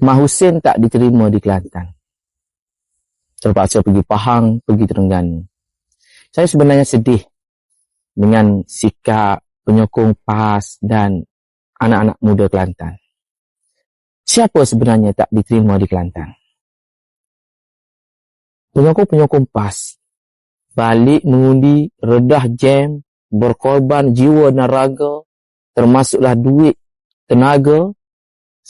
Mah Hussein tak diterima di Kelantan. Terpaksa pergi Pahang, pergi Terengganu. Saya sebenarnya sedih dengan sikap penyokong PAS dan anak-anak muda Kelantan. Siapa sebenarnya tak diterima di Kelantan? Penyokong-penyokong PAS balik mengundi, redah jam, berkorban jiwa dan raga, termasuklah duit, tenaga,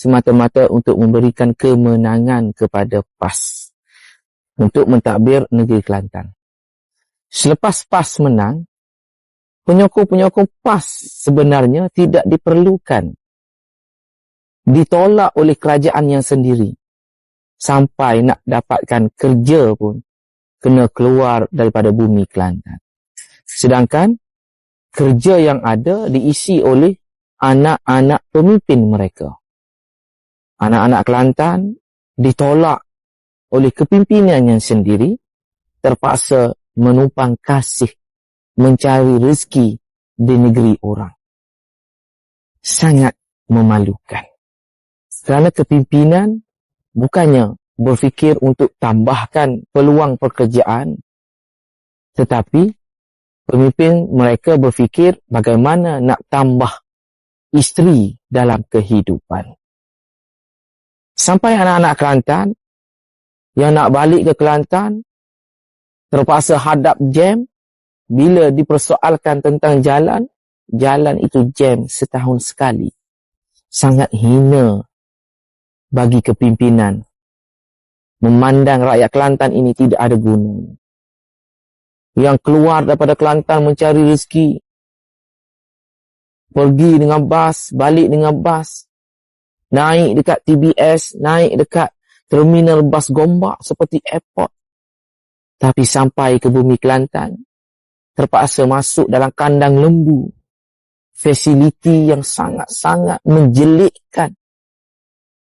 semata-mata untuk memberikan kemenangan kepada PAS untuk mentadbir negeri Kelantan. Selepas PAS menang, penyokong-penyokong PAS sebenarnya tidak diperlukan. Ditolak oleh kerajaan yang sendiri. Sampai nak dapatkan kerja pun kena keluar daripada bumi Kelantan. Sedangkan kerja yang ada diisi oleh anak-anak pemimpin mereka anak-anak Kelantan ditolak oleh kepimpinannya sendiri terpaksa menumpang kasih mencari rezeki di negeri orang. Sangat memalukan. Kerana kepimpinan bukannya berfikir untuk tambahkan peluang pekerjaan tetapi pemimpin mereka berfikir bagaimana nak tambah isteri dalam kehidupan. Sampai anak-anak Kelantan yang nak balik ke Kelantan terpaksa hadap jam bila dipersoalkan tentang jalan, jalan itu jam setahun sekali. Sangat hina bagi kepimpinan memandang rakyat Kelantan ini tidak ada guna. Yang keluar daripada Kelantan mencari rezeki, pergi dengan bas, balik dengan bas, naik dekat TBS, naik dekat terminal bas gombak seperti airport. Tapi sampai ke bumi Kelantan, terpaksa masuk dalam kandang lembu. Fasiliti yang sangat-sangat menjelikkan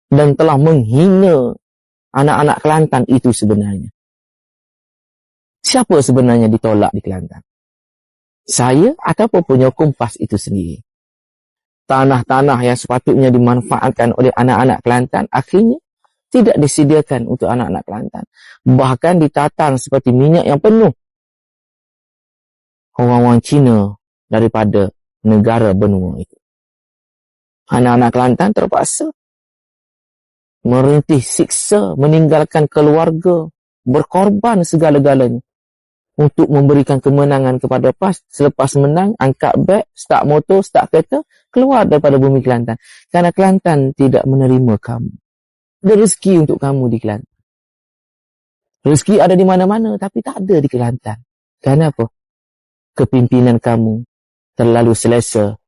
dan telah menghina anak-anak Kelantan itu sebenarnya. Siapa sebenarnya ditolak di Kelantan? Saya ataupun penyokong PAS itu sendiri tanah-tanah yang sepatutnya dimanfaatkan oleh anak-anak Kelantan akhirnya tidak disediakan untuk anak-anak Kelantan. Bahkan ditatang seperti minyak yang penuh. Orang-orang Cina daripada negara benua itu. Anak-anak Kelantan terpaksa merintih siksa, meninggalkan keluarga, berkorban segala-galanya untuk memberikan kemenangan kepada PAS. Selepas menang, angkat beg, start motor, start kereta, keluar daripada bumi Kelantan. Kerana Kelantan tidak menerima kamu. Ada rezeki untuk kamu di Kelantan. Rezeki ada di mana-mana, tapi tak ada di Kelantan. Kenapa? Kepimpinan kamu terlalu selesa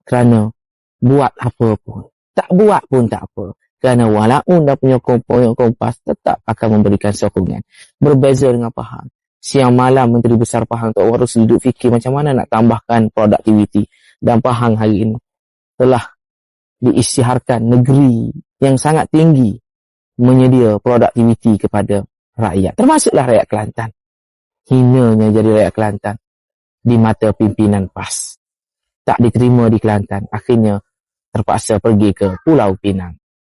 kerana buat apa pun. Tak buat pun tak apa. Kerana walaupun dah punya kompas tetap akan memberikan sokongan. Berbeza dengan paham siang malam Menteri Besar Pahang Tok Warus duduk fikir macam mana nak tambahkan produktiviti dan Pahang hari ini telah diisytiharkan negeri yang sangat tinggi menyedia produktiviti kepada rakyat termasuklah rakyat Kelantan. Hinanya jadi rakyat Kelantan di mata pimpinan PAS. Tak diterima di Kelantan akhirnya terpaksa pergi ke Pulau Pinang